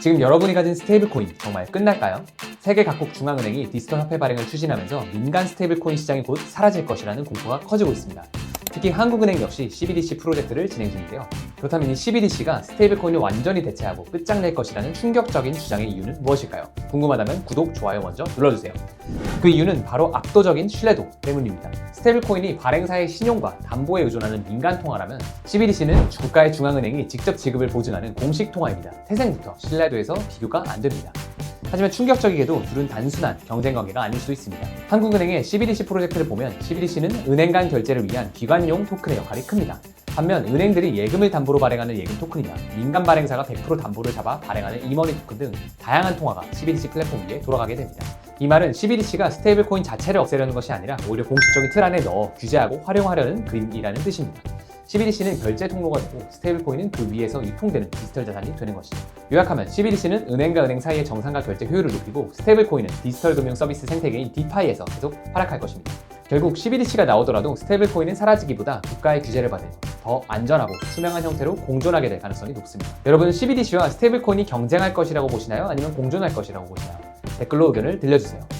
지금 여러분이 가진 스테이블 코인 정말 끝날까요? 세계 각국 중앙은행이 디지털 화폐 발행을 추진하면서 민간 스테이블 코인 시장이 곧 사라질 것이라는 공포가 커지고 있습니다. 특히 한국은행 역시 CBDC 프로젝트를 진행 중인데요. 그렇다면 이 CBDC가 스테이블 코인을 완전히 대체하고 끝장낼 것이라는 충격적인 주장의 이유는 무엇일까요? 궁금하다면 구독, 좋아요 먼저 눌러주세요. 그 이유는 바로 압도적인 신뢰도 때문입니다. 스테이블 코인이 발행사의 신용과 담보에 의존하는 민간 통화라면 CBDC는 국가의 중앙은행이 직접 지급을 보증하는 공식 통화입니다. 태생부터 신뢰도에서 비교가 안 됩니다. 하지만 충격적이게도 둘은 단순한 경쟁 관계가 아닐 수 있습니다. 한국은행의 CBDC 프로젝트를 보면 CBDC는 은행 간 결제를 위한 기관용 토큰의 역할이 큽니다. 반면 은행들이 예금을 담보로 발행하는 예금 토큰이나 민간 발행사가 100% 담보를 잡아 발행하는 이머니 토큰 등 다양한 통화가 CBDC 플랫폼 위에 돌아가게 됩니다. 이 말은 CBDC가 스테이블 코인 자체를 없애려는 것이 아니라 오히려 공식적인 틀 안에 넣어 규제하고 활용하려는 그림이라는 뜻입니다. CBDC는 결제 통로가 되고 스테이블 코인은 그 위에서 유통되는 디지털 자산이 되는 것이죠. 요약하면 CBDC는 은행과 은행 사이의 정상과 결제 효율을 높이고 스테이블 코인은 디지털 금융 서비스 생태계인 디파이에서 계속 하락할 것입니다. 결국 CBDC가 나오더라도 스테이블 코인은 사라지기보다 국가의 규제를 받은 더 안전하고 투명한 형태로 공존하게 될 가능성이 높습니다. 여러분은 CBDC와 스테이블 코인이 경쟁할 것이라고 보시나요? 아니면 공존할 것이라고 보시나요? 댓글로 의견을 들려주세요.